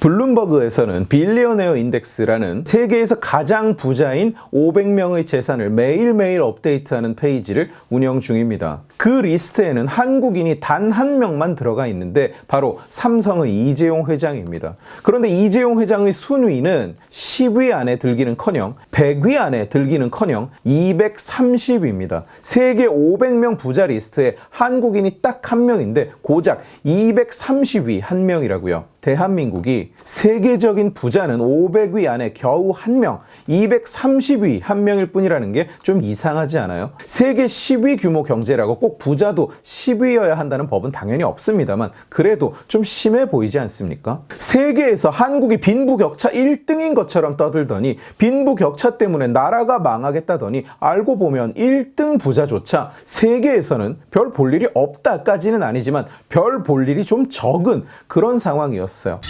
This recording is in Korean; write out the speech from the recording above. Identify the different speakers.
Speaker 1: 블룸버그에서는 빌리어네어 인덱스라는 세계에서 가장 부자인 500명의 재산을 매일매일 업데이트하는 페이지를 운영 중입니다. 그 리스트에는 한국인이 단 한 명만 들어가 있는데 바로 삼성의 이재용 회장입니다. 그런데 이재용 회장의 순위는 10위 안에 들기는커녕 100위 안에 들기는커녕 230위입니다. 세계 500명 부자 리스트에 한국인이 딱 한 명인데 고작 230위 한 명이라고요. 대한민국이 세계적인 부자는 500위 안에 겨우 한 명, 230위 한 명일 뿐이라는 게 좀 이상하지 않아요? 세계 10위 규모 경제라고 꼭 부자도 10위여야 한다는 법은 당연히 없습니다만 그래도 좀 심해 보이지 않습니까? 세계에서 한국이 빈부격차 1등인 것처럼 떠들더니 빈부격차 때문에 나라가 망하겠다더니 알고 보면 1등 부자조차 세계에서는 별 볼 일이 없다까지는 아니지만 별 볼 일이 좀 적은 그런 상황이었어요. все.